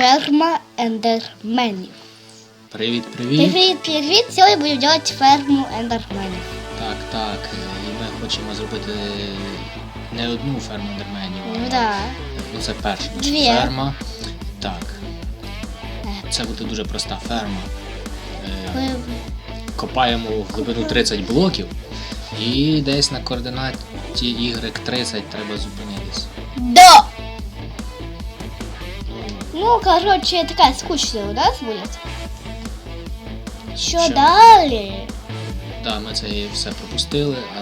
ферма ендерменів. Привіт, привіт. Привіт, привіт! Сьогодні будемо робити ферму ендерменів. Так, так. І ми хочемо зробити не одну ферму ендерменів. Ну а- да. Ну це перша наша Дві. ферма. Так. Це буде дуже проста ферма. Е, Копаємо в глибину 30 блоків. І десь на координаті Y30 треба зупинитись. Да! Ну, короче, такая скучная у нас будет. Що Що? далі? Так, ми це і все пропустили, а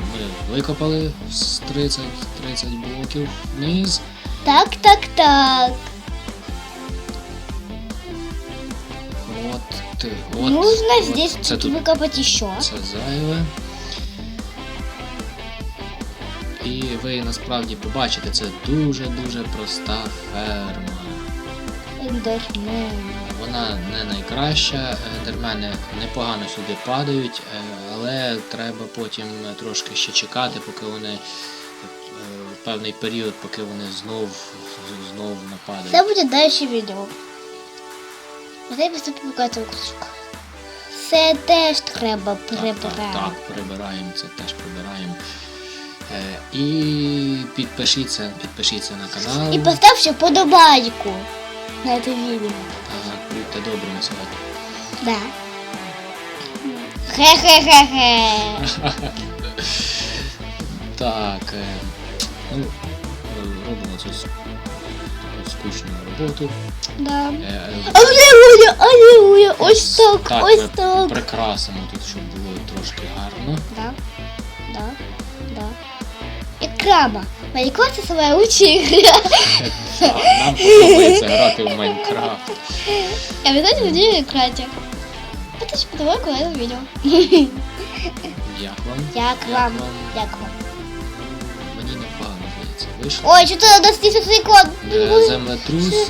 ми викопали з 30, 30 блоків вниз. Так, так, так. От, ти- от, Нужно от здесь це тут выкопать еще. це зайве. І ви насправді побачите, це дуже-дуже проста ферма. Ендермен. Вона не найкраща, ендермени непогано сюди падають, е, але треба потім трошки ще чекати, поки вони е, певний період, поки вони знов знов Це буде далі відео. Просто publiкувати виключок. Це теж треба Так, так, так, прибираємо це, теж прибираємо. Е, І підпишіться, підпишіться на канал. І поставте подобайку на це відео. Так, будьте добрими сьогодні. Да. Хе-хе-хе-хе. Так, е, ну, е, робимо цю с- таку скучну роботу. Да. Е, е, Алілуя, алілуя, ось так, так, ось ми так. прикрасимо тут, щоб було трошки гарно. Да, да, да. І крама. Майнкрафт це своя лучшая игра. Нам подобається грати в Майнкрафт. Я обязательно буду играть. Это же подобайку на это видео. Як вам? Як вам? Як вам? Мені непогано здається. Вийшло. Ой, что-то у нас здесь отвлекло. Е, Землетрус,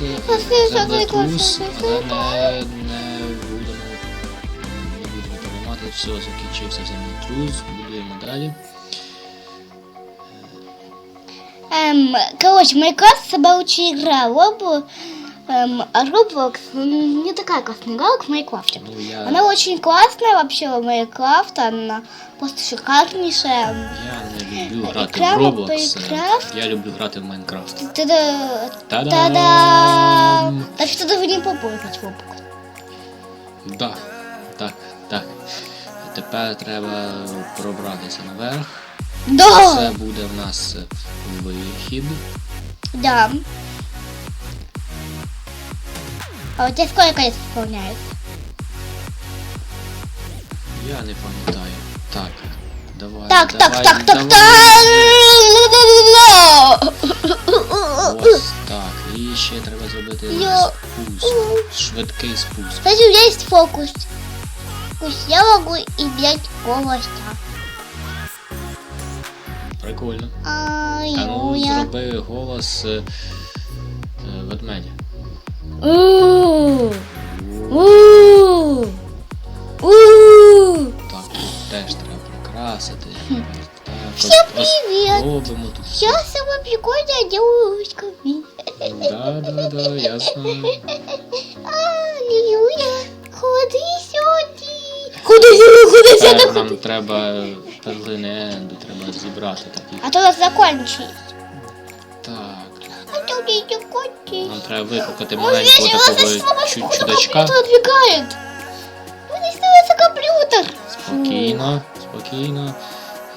землетрус, але не, не будемо, не будемо переймати. Все, закінчився землетрус, будуємо далі. Эм, короче, Майнкрафт собрал лучшая игра. Робл, эм, а Roblox м, не такая классная игра, как в Майнкрафте. Ну, я, Она очень классная вообще, Майнкрафт, она просто шикарнейшая. я не люблю грати в Roblox. Майнкрафт. Я люблю грати в Майнкрафт. Та-да! Та-дам! Так что даже не попробовать в Roblox. Да, так, так. Тепер треба пробратися наверх. Це буде в нас вихід. Да. А у тебя сколько лет? Я не пам'ятаю. Так, давай. Так, так, давай, так, так, давай. так. Ось так. І ще треба зробити Я- спуск. Швидкий спуск. Кстати, у меня есть фокус. Пусть я могу и бить гостя. Прикольно. Ай, А ну я. зроби голос е, е, ведмедя. У. У. У. Так, тут теж треба прикрасити. Так, Всем ось- ось привет. Робимо тут. все. Сейчас самое прикольное делаю ручками. Да, да, да, я знаю. Аллилуйя. Ходи сюди. Ходи сюди, ходи Тепер нам треба перлини Енду, треба зібрати такі. А то у нас закончилось. Так. А то не закончилось. Нам треба викликати Ну, маленького видите, у нас такого здесь с помощью чу- какого-то чудачка. компьютера отвлекает. У нас становится компьютер. Спокійно, спокійно.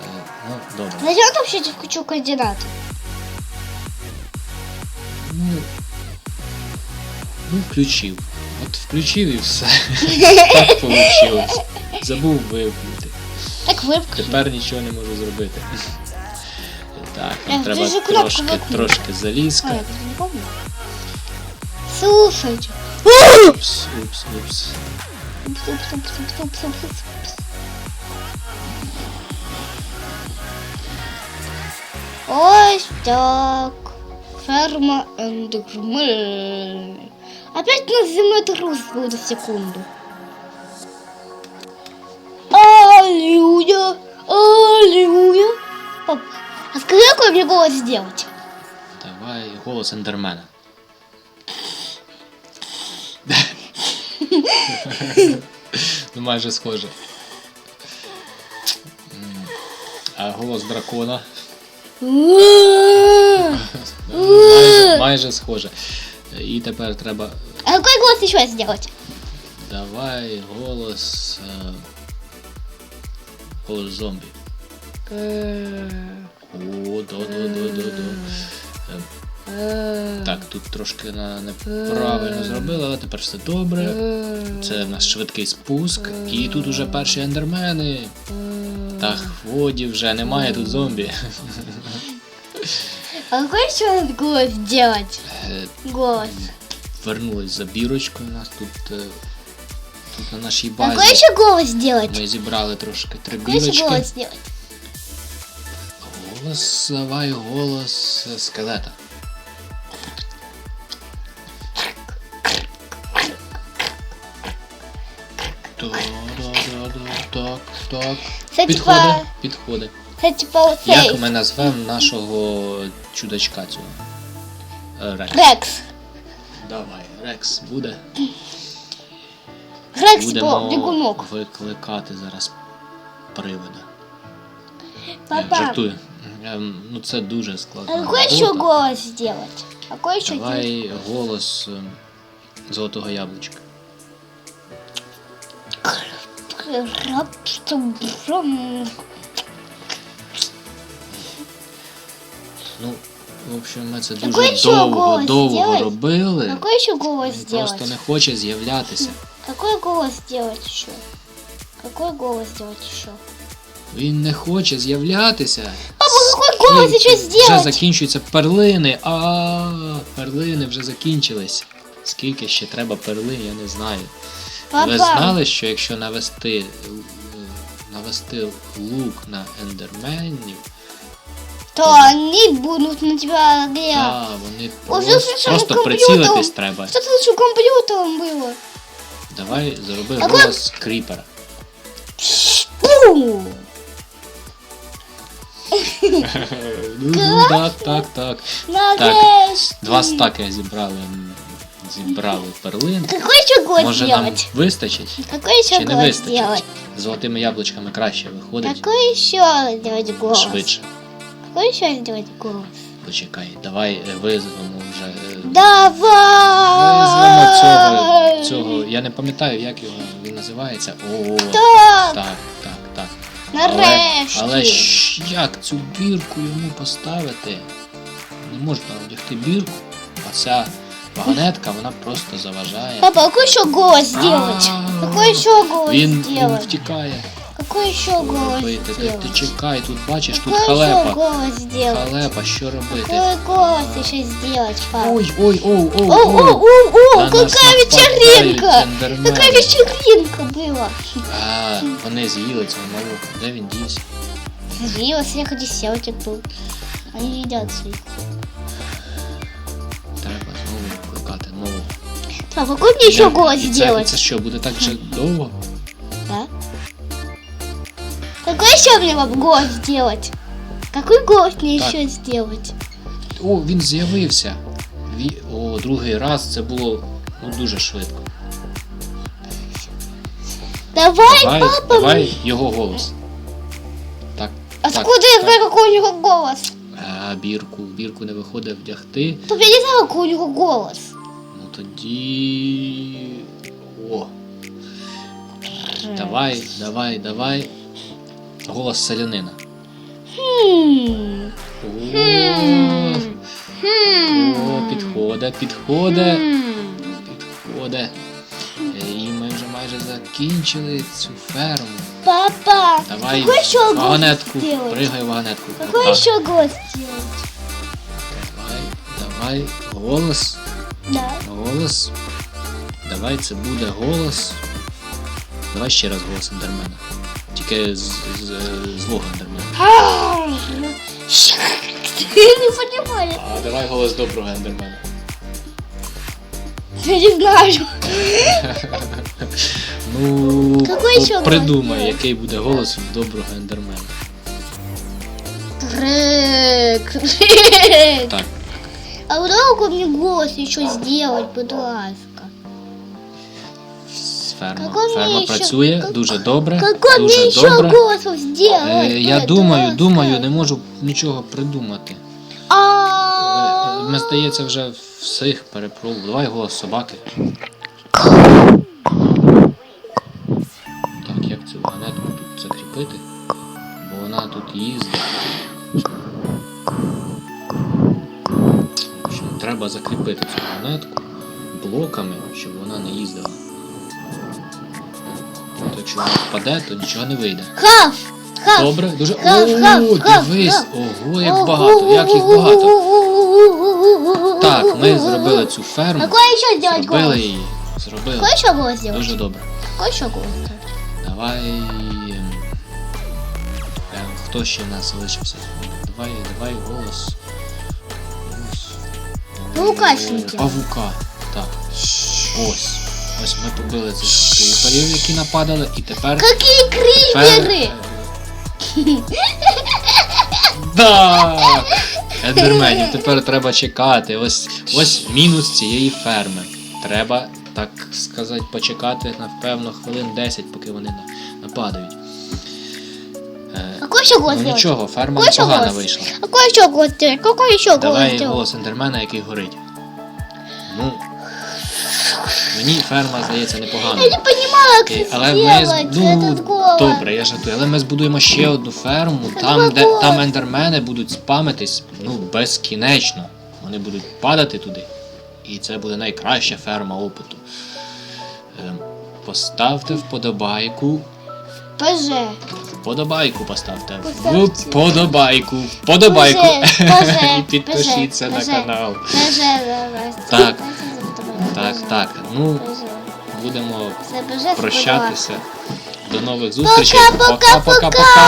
Е, Ну, добре. Зачем там вообще кучу координат? Ну, ну, включив. От включив і все. Так вийшло. Забув вимкнути. так випки. Тепер нічого не можу зробити. Так, нам треба трошки трошки залізка. Слушайте. Упс, упс, упс. Ось так. Ферма эндгрмы. Опять на землетрус будет секунду. Аллилуйя, аллилуйя. Пап, а скажи, какой мне голос сделать? Давай голос ендермена. Ну, майже схоже. А голос дракона майже, майже схоже. І тепер треба. А какой голос еще сделать? Давай голос. е, Зомбі. О, до, до, до, до, до. Е, Так, тут трошки на неправильно зробили, але тепер все добре. Це в нас швидкий спуск. І тут уже перші ендермени. Так, воді вже немає тут зомбі. А еще надо голос сделать? Е, Голос. Вернулись за бірочкою у нас тут. Тут на нашій базі. еще голос сделать? Ми зібрали трошки Какой еще голос сделать? Голос, давай голос е, скелета. Так, так. Це Підходи, типа, підходи. це типа Як ми назвемо нашого чудачка цього? Е, Рекс. Рекс. Давай, Рекс буде. Будемо бігунок. викликати зараз привода. Папа, Жартую. Ем, Ну це дуже складно. а какой еще голос сделать? Какой еще делать? Давай голос ем, золотого яблучка. Ну, в общем, ми це дуже ще довго, голос довго робили. Какой еще голос Він сделать? просто не хоче з'являтися. Какой голос сделать еще? Какой голос сделать еще? Він не хоче з'являтися. Папа, какой голос еще Вже сделать? закінчуються перлини. А перлини вже закінчились. Скільки ще треба перлин, я не знаю. Ви Папа, знали, що якщо навести, е, навести лук на ендерменів, то они будут на тебя где? та вони Ой, просто, просто комп'ютер. прицілитись треба. Что ты лучше компьютером было? Давай зроби А коли- голос кріпера. Пум! Ну, так, так, так. Нарешті. Два стаки зібрали. Зібрали перлин. Какой еще голос Може нам вистачить? Какой еще Чи не вистачить? сделать? Золотими яблучками краще виходить. Какой еще сделать голос? Швидше. Какой еще сделать голос? Почекай, давай е, визвемо вже. Давай! Цього, цього. Я не пам'ятаю, як його він називається. О, Так, так, так, так. Але, нарешті. але ж як цю бірку йому поставити? Не можна одягти бірку, а ця вагонетка вона просто заважає. Папа, какой еще голос сделать? А, Какой еще голос Він, він сделать? втікає. Какой еще голос Робити. Ти, ти сделать? чекай, тут бачиш, тут Какой еще халепа. голос сделать? Халепа, що робити? Какой голос еще сделать, папа? Ой, ой, ой, ой, О, о, ой. о, о, На нас какая нападають вечеринка! ендермени. Какая вечеринка была! А, вони з'їли цього малого. Де він дівся? Зрила, сверху десятик был. Они едят сверху. Треба знову викликати нового. А какой мне еще Я- голос і це, і сделать? Це що, буде так же довго? Еще мне вам голос сделать? Какой голос мне Так. еще сделать? О, він з'явився. Ві... О, другий раз це було ну, дуже швидко. Давай, Давай, папа! давай його голос. Так. Откуда так, я так. знаю, какой у него голос? А, бірку, бірку не виходить вдягти. Папа, я не знаю, какой у него голос. Ну тоді. О. Давай, давай, давай. Голос селянина. О, підходить, Хм. Е, І ми вже майже закінчили цю ферму. Папа, Давай вагонетку, пригай вагонетку. Какой еще голос? Давай, давай, голос, Да. голос. Давай це буде голос. Давай ще раз голос ендермена. Тільки з, з, з. Я не понимаю. А давай голос доброго ендермена. Я не знаю. Ну, Какой ще придумай, делать? який буде голос в доброго ендермена. Трек. Трек. Так, А вдруг мне голос еще сделать, будь ласка? Ферма. Как Ферма працює как- дуже добре. Как дуже еще добре. сделать? Е, я думаю, думаю, не можу нічого придумати. Е, А, Ми, здається, вже всіх перепробували. Давай голос собаки. Так, як цю вагонетку тут закріпити? Бо вона тут їздить. Треба закріпити цю вагонетку блоками, щоб вона не їздила. От якщо впаде, то нічого не вийде. Хав! Хав! Добре, дуже. Хав, О, дивись! хав. Ого, як багато, як їх багато. Так, ми зробили цю ферму. Какой еще сделать Зробили голос? її. Зробили. Какой еще голос сделать? Дуже добре. Какой еще голос сделать? Давай. ем, е, Хто ще в нас залишився? Давай, давай голос. Е, Павука. Так. Ось. Ось ми побили цих кріперів, які нападали, і тепер. Тепер криперы? е, Ендерменів, тепер треба чекати. Ось, ось мінус цієї ферми. Треба, так сказати, почекати, напевно, хвилин 10, поки вони нападають. Е, Какой еще голос ну нічого, ферма непогана голос? вийшла. Какой еще голос сделать? Какой еще голос Давай голос ендермена, який горить. Мені ферма здається непогана. Я не Е, сделать Але ми з- ну, добре, я жартую, але ми збудуємо ще одну ферму, там, давай де там ендермени будуть спамитись ну, безкінечно. Вони будуть падати туди. І це буде найкраща ферма опиту. Ем, Поставте вподобайку. ПЖ. Вподобайку поставте. Поставте. Вподобайку. Вподобайку. Поже, поже, І підпишіться поже, на поже. канал. ПЖ. Так. Так, так. Ну, будемо прощатися. До нових зустрічей. Пока-пока-пока!